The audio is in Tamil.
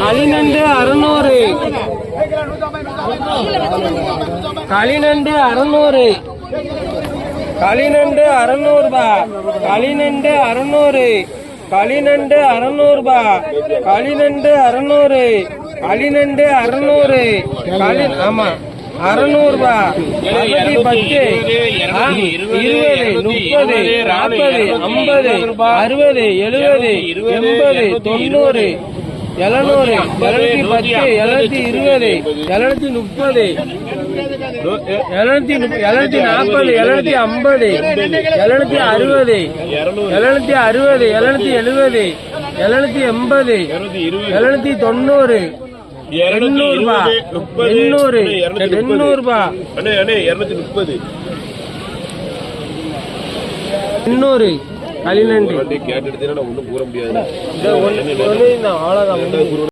களிநண்டு அறுநூறு. களிநண்டு அறுநூறு. களிநண்டு அறுநூறுபா களிநண்டு அறுநூறு. களிநண்டு அறுநூறுபா களிநண்டு அறுநூறு. களிநண்டு அறுநூறு. களி ஆமா. அறுநூறுபா அறுநூத்தி பத்து. இருபது முப்பது நாற்பது ஐம்பது அறுபது எழுபது எண்பது தொண்ணூறு. எழுநூறு எழுநூத்தி பத்து எழுநூத்தி இருபது எழுநூத்தி முப்பது எழுநூத்தி எழுநூத்தி நாற்பது எழுநூத்தி ஐம்பது எழுநூத்தி அறுபது எழுநூத்தி அறுபது எழுநூத்தி எழுபது எழுநூத்தி எண்பது எழுநூத்தி தொண்ணூறு எண்ணூறு எண்ணூறு எண்ணூறு ரூபா அண்ணே அண்ணே இருநூத்தி முப்பது. எண்ணூறு. களிநண்டு கேட்டு எடுத்தீங்கன்னா ஒன்றும் கூற முடியாது.